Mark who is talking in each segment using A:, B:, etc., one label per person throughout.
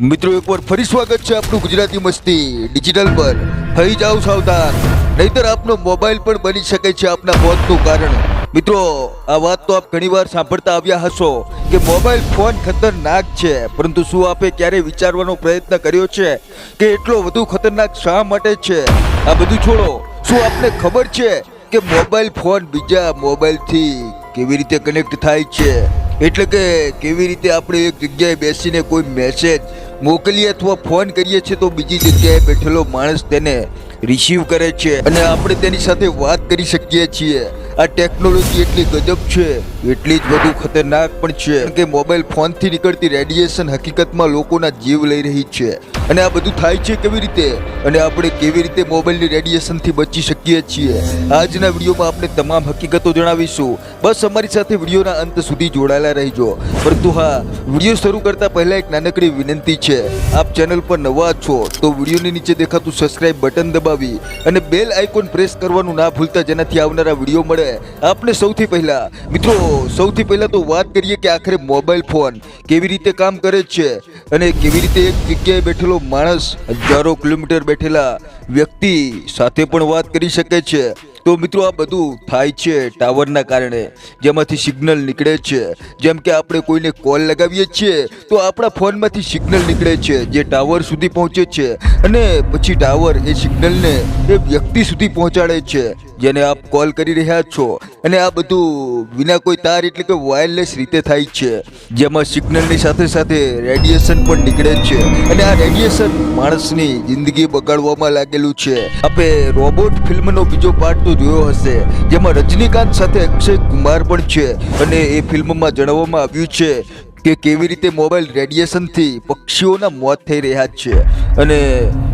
A: મિત્રો એકવાર ફરી સ્વાગત છે આપનું ગુજરાતી મસ્તી ડિજિટલ પર. થઈ જાવ સાવધાન. નહીતર આપનો મોબાઈલ પણ બની શકે છે આપના મોતનું કારણ. મિત્રો, આ વાત તો આપ ઘણીવાર સાંભળતા આવ્યા હશો કે મોબાઈલ ફોન ખતરનાક છે. પરંતુ શું આપે ક્યારે વિચારવાનો પ્રયત્ન કર્યો છે કે એટલો વધુ ખતરનાક શા માટે છે? આ બધું છોડો. શું આપને ખબર છે કે મોબાઈલ ફોન બીજા મોબાઈલથી કેવી રીતે કનેક્ટ થાય છે? એટલે કે કેવી રીતે આપણે એક જગ્યાએ બેસીને કોઈ મેસેજ મોકલીએ અથવા ફોન કરીએ છીએ તો બીજી જગ્યાએ બેઠેલો માણસ તેને રિસીવ કરે છે અને આપણે તેની સાથે વાત કરી શકીએ છીએ. આ ટેકનોલોજી એટલી ગજબ છે, એટલી જ વધુ ખતરનાક પણ છે. કે મોબાઈલ ફોનથી નીકળતી રેડિયેશન હકીકતમાં લોકોના જીવ લઈ રહી છે. અને આ બધું થાય છે કેવી રીતે? અને આપણે કેવી રીતે મોબાઈલની રેડિયેશનથી બચી શકીએ છીએ? આજના વિડીયોમાં આપણે તમામ હકીકતો જણાવીશું. બસ અમારી સાથે વિડીયોના અંત સુધી જોડાયેલા રહેજો. પરંતુ હા, વીડિયો શરૂ કરતાં પહેલાં એક નાનકડી વિનંતી છે. આપ ચેનલ પર નવા છો, તો વિડીયોની નીચે દેખાતું સબસ્ક્રાઇબ બટન દબાવી. અને બેલ આઇકોન પ્રેસ કરવાનું ના ભૂલતા જેનાથી આવનારા વીડિયો મળે. આપણે સૌથી પહેલા, મિત્રો, સૌથી પહેલા તો વાત કરીએ કે આખરે મોબાઈલ ફોન કેવી રીતે કામ કરે છે અને કેવી રીતે એક જગ્યાએ બેઠેલો માણસ હજારો કિલોમીટર બેઠેલા વ્યક્તિ સાથે પણ વાત કરી શકે છે. તો મિત્રો આ બધું થાય છે ટાવરના કારણે. જેમાંથી સિગ્નલ નીકળે છે. જેમ કે આપણે કોઈને કોલ લગાવીએ છીએ, તો આપણા ફોનમાંથી સિગ્નલ નીકળે છે, જે ટાવર સુધી પહોંચે છે. અને પછી ટાવર એ સિગ્નલને એ વ્યક્તિ સુધી પહોંચાડે છે. જેને આપ કોલ કરી રહ્યા છો. અને આ બધું વિના કોઈ તાર એટલે કે વાયરલેસ રીતે થાય છે. જેમાં સિગ્નલની સાથે સાથે રેડિયેશન પણ નીકળે છે. અને આ રેડિયેશન માણસની જિંદગી બગાડવામાં લાગેલું છે. આપણે રોબોટ ફિલ્મનો બીજો પાર્ટ તો જોયો હશે, જેમાં રજનીકાંત સાથે અક્ષય કુમાર પણ છે. અને એ ફિલ્મમાં જણાવવામાં આવ્યું છે કે કેવી રીતે મોબાઈલ રેડિયેશનથી પક્ષીઓના મોત થઈ રહ્યા છે. અને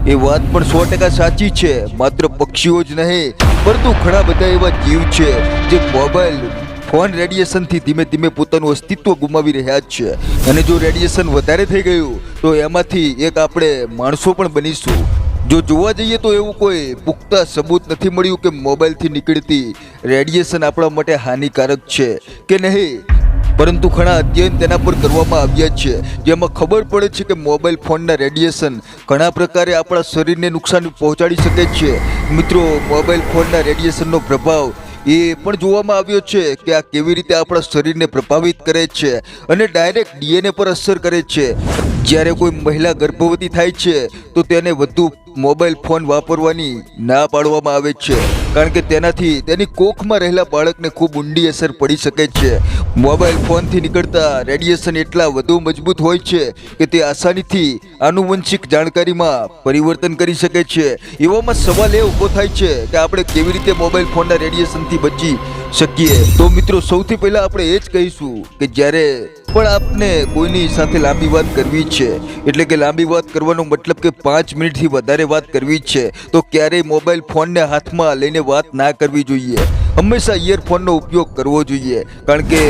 A: એ વાત પણ સો ટકા સાચી છે. માત્ર પક્ષીઓ જ નહીં પરંતુ ઘણા બધા એવા જીવ છે જે મોબાઈલ, ફોન રેડિયેશનથી ધીમે ધીમે પોતાનું અસ્તિત્વ ગુમાવી રહ્યા છે. અને જો રેડિયેશન વધારે થઈ ગયું, તો એમાંથી એક આપણે માણસો પણ બનીશું. જો જોવા જઈએ તો એવું કોઈ પુખ્તા સબૂત નથી મળ્યું કે મોબાઈલથી નીકળતી રેડિયેશન આપણા માટે હાનિકારક છે કે નહીં? પરંતુ ઘણા અધ્યયન તેના પર કરવામાં આવ્યા છે. જેમાં ખબર પડે છે કે મોબાઈલ ફોનના રેડિયેશન ઘણા પ્રકારે આપણા શરીરને નુકસાન પહોંચાડી શકે છે. મિત્રો, મોબાઈલ ફોનના રેડિયેશનનો પ્રભાવ એ પણ જોવામાં આવ્યો છે કે આ કેવી રીતે આપણા શરીરને પ્રભાવિત કરે છે અને ડાયરેક્ટ ડીએનએ પર અસર કરે છે. જ્યારે કોઈ મહિલા ગર્ભવતી થાય છે, તો તેને વધુ મોબાઈલ ફોન વાપરવાની ના પાડવામાં આવે છે. કારણ કે તેનાથી તેની કોખમાં રહેલા બાળકને ખૂબ ઊંડી અસર પડી શકે છે. મોબાઈલ ફોનથી નીકળતા રેડિયેશન એટલા વધુ મજબૂત હોય છે કે તે આસાનીથી આનુવંશિક જાણકારીમાં પરિવર્તન કરી શકે છે. એવામાં સવાલ એ ઊભો થાય છે કે આપણે કેવી રીતે મોબાઈલ ફોનના રેડિયેશનથી બચી શકીએ? તો મિત્રો, સૌથી પહેલાં આપણે એ જ કહીશું કે જ્યારે પણ આપને કોઈની સાથે લાંબી વાત કરવી છે. એટલે કે લાંબી વાત કરવાનો મતલબ કે પાંચ મિનિટથી વધારે વાત કરવી છે. તો ક્યારેય મોબાઈલ ફોનને હાથમાં લઈને વાત ના કરવી જોઈએ. હંમેશા ઇયરફોનનો ઉપયોગ કરવો જોઈએ. કારણ કે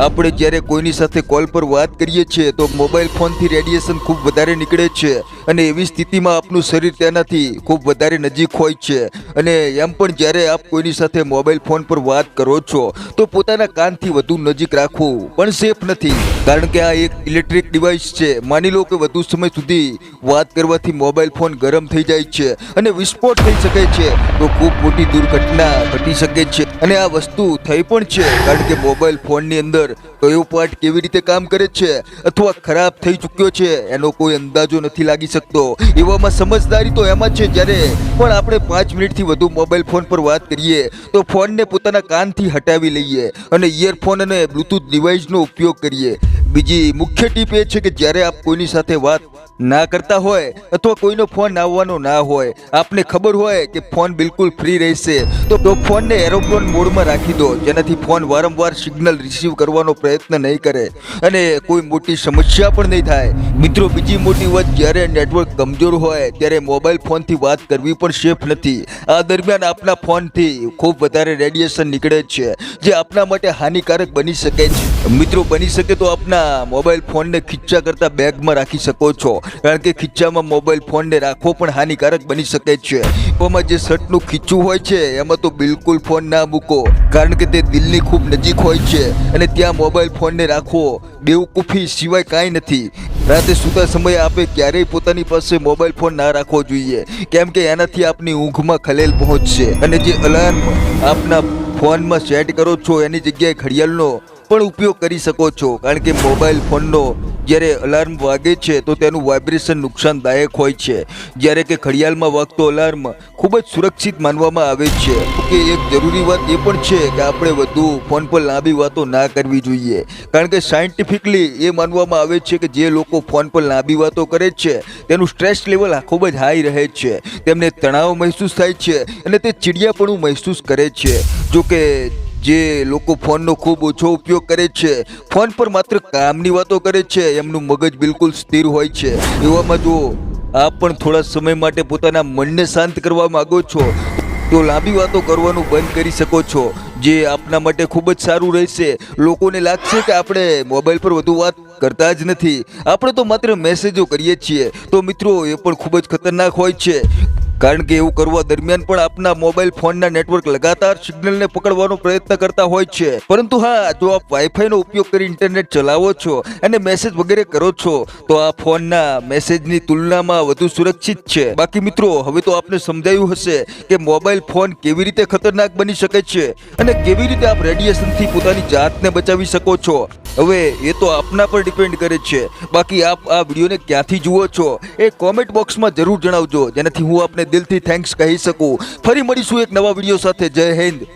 A: આપણે જ્યારે કોઈની સાથે કોલ પર વાત કરીએ છીએ, તો મોબાઈલ ફોનથી રેડિયેશન ખૂબ વધારે નીકળે છે અને એવી સ્થિતિમાં આપનું શરીર તેનાથી ખૂબ વધારે નજીક હોય છે. અને એમ પણ જ્યારે આપ કોઈની સાથે મોબાઈલ ફોન પર વાત કરો છો, તો પોતાના કાનથી વધુ નજીક રાખવું પણ સેફ નથી. કારણ કે આ એક ઇલેક્ટ્રિક ડિવાઇસ છે. માની લો કે વધુ સમય સુધી વાત કરવાથી મોબાઈલ ફોન ગરમ થઈ જાય છે અને વિસ્ફોટ થઈ શકે છે, તો ખૂબ મોટી દુર્ઘટના ઘટી શકે છે. અને આ વસ્તુ થઈ પણ છે. કારણ કે મોબાઈલ ફોનની અંદર કયો પાર્ટ કેવી રીતે કામ કરે છે અથવા ખરાબ થઈ ચૂક્યો છે એનો કોઈ અંદાજો નથી લાગી શકતો. એવામાં સમજદારી તો એમાં છે જ્યારે. પણ આપણે પાંચ મિનિટથી વધુ મોબાઈલ ફોન પર વાત કરીએ તો ફોનને પોતાના કાનથી હટાવી લઈએ અને ઇયરફોન અને બ્લૂટૂથ ડિવાઇસનો ઉપયોગ કરીએ. બીજી મુખ્ય ટીપ એ છે કે જ્યારે આપ કોઈની સાથે વાત ના કરતા હોય, અથવા કોઈનો ફોન આવવાનો ના હોય. આપને ખબર હોય કે ફોન બિલકુલ ફ્રી રહેશે. તો તો ફોનને એરોપ્લેન મોડમાં રાખી દો, જેનાથી ફોન વારંવાર સિગ્નલ રિસીવ કરવાનો પ્રયત્ન નહીં કરે. અને કોઈ મોટી સમસ્યા પણ નહીં થાય. મિત્રો, બીજી મોટી વાત, જ્યારે નેટવર્ક કમજોર હોય, ત્યારે મોબાઈલ ફોનથી વાત કરવી પણ સેફ નથી. આ દરમિયાન આપના ફોનથી ખૂબ વધારે રેડિયેશન નીકળે છે, જે આપના માટે હાનિકારક બની શકે છે. મિત્રો, બની શકે તો આપના મોબાઈલ ફોનને ખીચ્ચા કરતાં બેગમાં રાખી શકો છો. કારણ કે ખીચ્ચામાં મોબાઈલ ફોનને રાખવો પણ હાનિકારક બની શકે છે. એમાં જે શર્ટનું ખીચું હોય છે, એમાં તો બિલકુલ ફોન ના મૂકો. કારણ કે તે દિલની ખૂબ નજીક હોય છે અને ત્યાં મોબાઈલ ફોનને રાખવો બેવકૂફી સિવાય કાંઈ નથી. રાતે સૂતા સમયે આપે ક્યારેય પોતાની પાસે મોબાઈલ ફોન ના રાખવો જોઈએ. કેમ કે એનાથી આપની ઊંઘમાં ખલેલ પહોંચશે. અને જે અલાર્મ આપના ફોનમાં સેટ કરો છો, એની જગ્યાએ ઘડિયાળનો પણ ઉપયોગ કરી શકો છો. કારણ કે મોબાઈલ ફોનનો જ્યારે અલાર્મ વાગે છે, તો તેનું વાઇબ્રેશન નુકસાનદાયક હોય છે. જ્યારે કે ઘડિયાળમાં વાગતો અલાર્મ ખૂબ જ સુરક્ષિત માનવામાં આવે છે. કે એક જરૂરી વાત એ પણ છે કે આપણે વધુ ફોન પર લાંબી વાતો ના કરવી જોઈએ. કારણ કે સાયન્ટિફિકલી એ માનવામાં આવે છે કે જે લોકો ફોન પર લાંબી વાતો કરે છે, તેનું સ્ટ્રેસ લેવલ ખૂબ જ હાઈ રહે છે. તેમને તણાવ મહેસૂસ થાય છે અને તે ચીડિયાપણું મહેસૂસ કરે છે. જો કે જે લોકો ફોનનો ખૂબ ઓછો ઉપયોગ કરે છે. ફોન પર માત્ર કામની વાતો કરે છે, એમનું મગજ બિલકુલ સ્થિર હોય છે. એવામાં જો આપ પણ થોડા સમય માટે પોતાના મનને શાંત કરવા માગો છો, તો લાંબી વાતો કરવાનું બંધ કરી શકો છો, જે આપના માટે ખૂબ જ સારું રહેશે. લોકોને લાગશે કે આપણે મોબાઈલ પર વધુ વાત કરતા જ નથી. આપણે તો માત્ર મેસેજો કરીએ છીએ. તો મિત્રો, એ પણ ખૂબ જ ખતરનાક હોય છે. કારણ કે એવું કરવા દરમિયાન પણ આપના મોબાઈલ ફોનના નેટવર્ક લગાતાર સિગ્નલને પકડવાનો પ્રયત્ન કરતા હોય છે. પરંતુ હા, જો આપ વાઈફાઈનો ઉપયોગ કરી ઇન્ટરનેટ ચલાવો છો અને મેસેજ વગેરે કરો છો, તો આ ફોનના મેસેજની તુલનામાં વધુ સુરક્ષિત છે. બાકી મિત્રો, હવે તો આપને સમજાયું હશે કે મોબાઈલ ફોન કેવી રીતે ખતરનાક બની શકે છે અને કેવી રીતે આપ રેડિયેશનથી પોતાની જાતને બચાવી શકો છો. હવે એ તો આપના પર ડિપેન્ડ કરે છે. બાકી આપ આ વિડીયોને ક્યાંથી જુઓ છો એ કોમેન્ટ બોક્સમાં જરૂર જણાવજો. જેનાથી હું આપને દિલથી થેન્ક્સ કહી શકું. ફરી મળીશું એક નવા વીડિયો સાથે. જય હિન્દ.